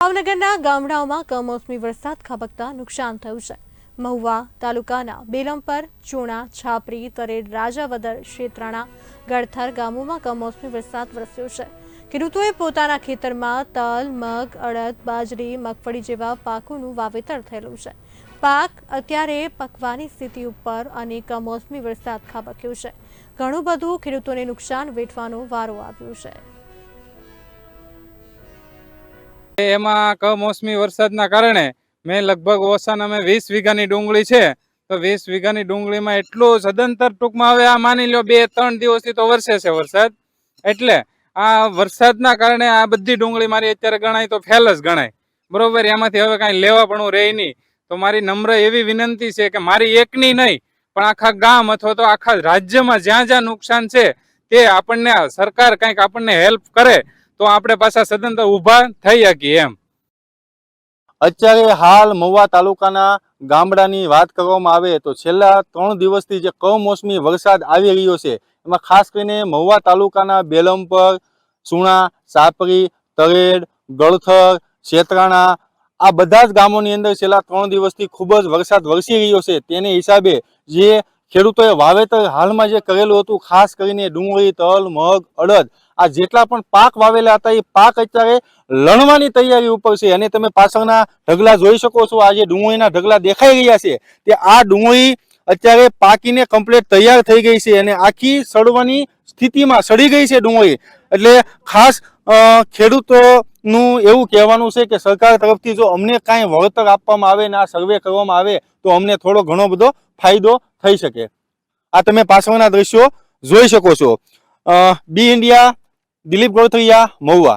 ભાવનગરના ગામડાઓમાં કમોસમી વરસાદ ખાબકતા નુકસાન થયું છે. મહુવા તાલુકાના બેલમપર, ચૂણા, છાપરી, તરેડ, રાજાવદર શેત્રાણા ગળથર ગામોમાં કમોસમી વરસાદ વરસ્યો છે. ખેડૂતોએ પોતાના ખેતરમાં તલ, મગ, અડદ, બાજરી, મગફળી જેવા પાકોનું વાવેતર થયેલું છે. પાક અત્યારે પકવાની સ્થિતિ ઉપર અને કમોસમી વરસાદ ખાબક્યો છે. ઘણું બધું ખેડૂતોને નુકસાન વેઠવાનો વારો આવ્યો છે. એમાં કમોસમી વરસાદના કારણે મેં લગભગ ઓછાને અમે વીસ વીઘાની ડુંગળી છે. તો વીસ વીઘાની ડુંગળીમાં એટલું સદંતર ટૂંકમાં હવે આ માની લો બે ત્રણ દિવસથી તો વરસે છે વરસાદ. એટલે આ વરસાદના કારણે આ બધી ડુંગળી મારી અત્યારે ગણાય તો ફેલ જ ગણાય. બરોબર, એમાંથી હવે કાંઈ લેવા પણ રહે નહીં. તો મારી નમ્ર એવી વિનંતી છે કે મારી એકની નહીં, પણ આખા ગામ અથવા તો આખા રાજ્યમાં જ્યાં જ્યાં નુકસાન છે તે આપણને સરકાર કંઈક આપણને હેલ્પ કરે. તો આપણે પાછા સદંતર ઊભા થઈ શકીએ એમ. અત્યારે હાલ મહુવા તાલુકાના ગામડાની વાત કરવામાં આવે તો છેલ્લા ત્રણ દિવસથી જે કમોસમી વરસાદ આવી રહ્યો છે, એમાં ખાસ કરીને મહુવા તાલુકાના બેલમપર સુણા, સાપરી, તરેડ, ગળથર, શેતરાણા, આ બધા જ ગામોની અંદર છેલ્લા ત્રણ દિવસથી ખૂબ જ વરસાદ વરસી રહ્યો છે. તેને હિસાબે જે ખેડૂતોએ વાવેતર હાલમાં જે કરેલું હતું, ખાસ કરીને ડુંગળી, તલ, મગ, અડદ આ જેટલા પણ પાક વાવેલા હતા એ પાક અત્યારે લણવાની તૈયારી ઉપર છે. અને તમે પાછળના ઢગલા જોઈ શકો છો, આ જે ડુંગળીના ઢગલા દેખાઈ રહ્યા છે, તે આ ડુંગળી અત્યારે પાકીને કમ્પ્લીટ તૈયાર થઈ ગઈ છે અને આખી સડવાની સ્થિતિમાં સડી ગઈ છે ડુંગળી. એટલે ખાસ ખેડૂતોનું એવું કહેવાનું છે કે સરકાર તરફથી જો અમને કાંઈ વળતર આપવામાં આવે ને આ સર્વે કરવામાં આવે, તો અમને થોડો ઘણો બધો ફાયદો થઈ શકે. આ તમે પાછળના દ્રશ્યો જોઈ શકો છો. બી ઇન્ડિયા দিলীপ গড়থইয়া মৌয়া